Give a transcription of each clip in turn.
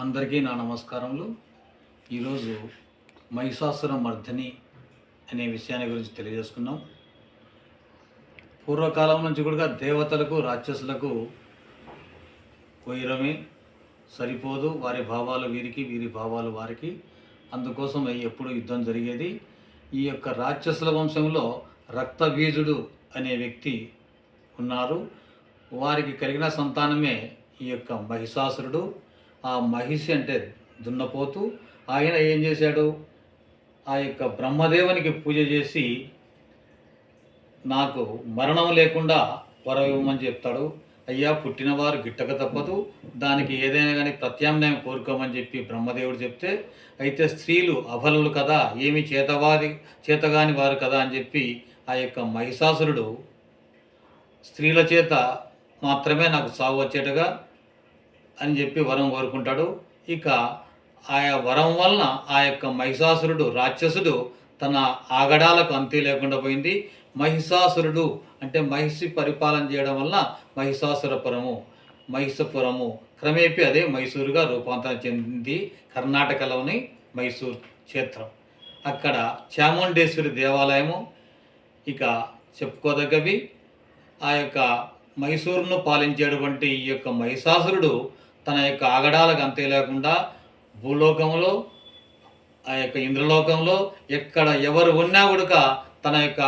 అందరికీ నా నమస్కారములు. ఈరోజు మహిషాసుర మర్దిని అనే విషయాన్ని గురించి తెలియజేసుకున్నాం పూర్వకాలం నుంచి కూడా దేవతలకు రాక్షసులకు వైరమే సరిపోదు. వారి భావాలు వీరికి వీరి భావాలు వారికి. అందుకోసం ఎప్పుడు యుద్ధం జరిగేది. ఈ యొక్క రాక్షసుల వంశంలో రక్తబీజుడు అనే వ్యక్తి ఉన్నారు. వారికి కలిగిన సంతానమే ఈ యొక్క మహిషాసురుడు. ఆ మహిషి అంటే దున్నపోతు ఆయన ఏం చేశాడు? ఆ యొక్క బ్రహ్మదేవునికి పూజ చేసి నాకు మరణం లేకుండా వరం ఇవ్వమని చెప్తాడు. అయ్యా పుట్టినవారు గిట్టక తప్పదు. దానికి ఏదైనా కానీ ప్రత్యామ్నాయం కోరుకోమని చెప్పి బ్రహ్మదేవుడు చెప్తే అయితే స్త్రీలు అబలలు కదా ఏమి చేతవారి చేతగాని వారు కదా అని చెప్పి ఆ యొక్క మహిషాసురుడు స్త్రీల చేత మాత్రమే నాకు సాగు వచ్చేట్టుగా అని చెప్పి వరం కోరుకుంటాడు. ఇక ఆయా వరం వలన ఆ యొక్క మహిషాసురుడు రాక్షసుడు తన ఆగడాలకు అంతే లేకుండా పోయింది. మహిషాసురుడు అంటే మహిషి పరిపాలన చేయడం వలన మహిషాసురపురము మహిషపురము క్రమేపీ అదే మైసూరుగా రూపాంతరం చెందింది. కర్ణాటకలోని మైసూర్ క్షేత్రం. అక్కడ చాముండేశ్వరి దేవాలయము. ఇక చెప్పుకోదగ్గవి. ఆ యొక్క మైసూరును పాలించేటువంటి ఈ యొక్క మహిషాసురుడు తన యొక్క ఆగడాలకు అంతే లేకుండా భూలోకంలో ఆ యొక్క ఇంద్రలోకంలో ఎక్కడ ఎవరు ఉన్నా కూడక తన యొక్క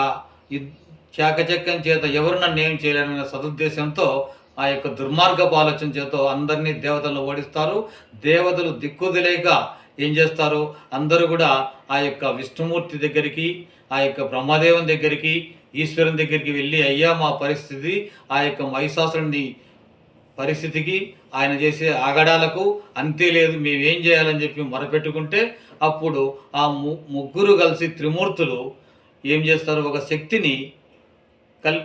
చాకచక్యం చేత ఎవరు నన్ను ఏం చేయలేరనే సదుద్దేశంతో ఆ యొక్క దుర్మార్గపు ఆలోచన చేత అందరినీ దేవతలను ఓడిస్తారు. దేవతలు దిక్కుదిలేక ఏం చేస్తారు? అందరూ కూడా ఆ యొక్క విష్ణుమూర్తి దగ్గరికి ఆ యొక్క బ్రహ్మదేవుని దగ్గరికి ఈశ్వరుని దగ్గరికి వెళ్ళి అయ్యా మా పరిస్థితి ఆ యొక్క మహిషాసురుని పరిస్థితికి ఆయన చేసే ఆగడాలకు అంతే లేదు మేమేం చేయాలని చెప్పి మొరపెట్టుకుంటే అప్పుడు ఆ ము ముగ్గురు కలిసి త్రిమూర్తులు ఏం చేస్తారు? ఒక శక్తిని కల్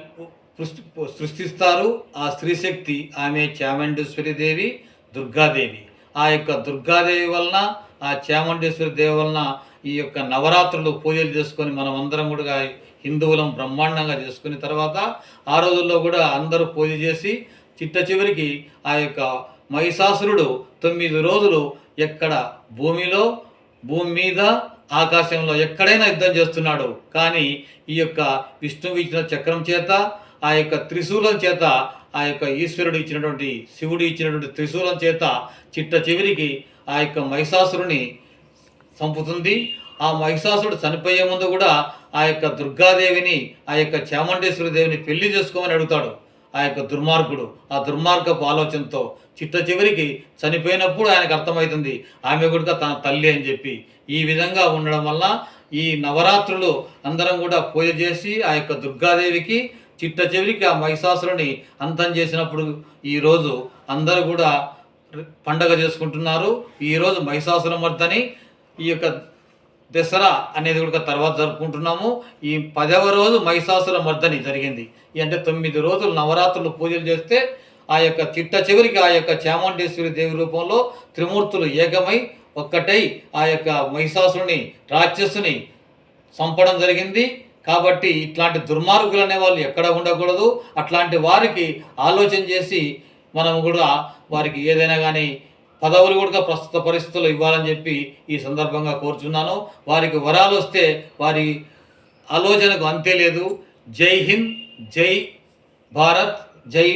సృష్టిస్తారు. ఆ స్త్రీ శక్తి ఆమె చాముండేశ్వరి దేవి దుర్గాదేవి. ఆ యొక్క దుర్గాదేవి వలన ఆ చాముండేశ్వరి దేవి వలన ఈ యొక్క నవరాత్రులు పూజలు చేసుకొని మనం అందరం కూడా హిందువులం బ్రహ్మాండంగా చేసుకున్న తర్వాత ఆ రోజుల్లో కూడా అందరూ పూజ చేసి చిట్ట చివరికి ఆ యొక్క మహిషాసురుడు తొమ్మిది రోజులు ఎక్కడ? భూమిలో భూమి మీద ఆకాశంలో ఎక్కడైనా యుద్ధం చేస్తున్నాడు. కానీ ఈ యొక్క విష్ణువు ఇచ్చిన చక్రం చేత ఆ యొక్క త్రిశూలం చేత ఆ యొక్క ఈశ్వరుడు ఇచ్చినటువంటి శివుడు ఇచ్చినటువంటి త్రిశూలం చేత చిట్ట చివరికి ఆ యొక్క మహిషాసురుని చంపుతుంది. ఆ మహిషాసురుడు చనిపోయే ముందు కూడా ఆ యొక్క దుర్గాదేవిని ఆ యొక్క చాముండేశ్వరి దేవిని పెళ్ళి చేసుకోమని అడుగుతాడు. ఆ యొక్క దుర్మార్గుడు ఆ దుర్మార్గపు ఆలోచనతో చిట్ట చివరికి చనిపోయినప్పుడు ఆయనకు అర్థమవుతుంది ఆమె కూడా తన తల్లి అని చెప్పి. ఈ విధంగా ఉండడం వల్ల ఈ నవరాత్రులు అందరం కూడా పూజ చేసి ఆ యొక్క దుర్గాదేవికి చిట్ట చివరికి ఆ మహిషాసురుని అంతం చేసినప్పుడు ఈరోజు అందరూ కూడా పండగ చేసుకుంటున్నారు. ఈరోజు మహిషాసురమర్దని ఈ యొక్క దసరా అనేది కూడా తర్వాత జరుపుకుంటున్నాము. ఈ పదవ రోజు మహిషాసుర మర్దని జరిగింది. ఈ అంటే తొమ్మిది రోజులు నవరాత్రులు పూజలు చేస్తే ఆ యొక్క చిట్ట చివరికి ఆ యొక్క చాముండేశ్వరి దేవి రూపంలో త్రిమూర్తులు ఏకమై ఒక్కటై ఆ యొక్క మహిషాసురుని రాక్షసుని చంపడం జరిగింది. కాబట్టి ఇట్లాంటి దుర్మార్గులు అనే వాళ్ళు ఎక్కడ ఉండకూడదు. అట్లాంటి వారికి ఆలోచన చేసి మనం కూడా వారికి ఏదైనా కానీ పదవులు కూడా ప్రస్తుత పరిస్థితుల్లో ఇవ్వాలని చెప్పి ఈ సందర్భంగా కోరుచున్నాను. వారికి వరాలు వస్తే వారి ఆలోచనకు అంతే లేదు. జై హింద్ జై భారత్ జై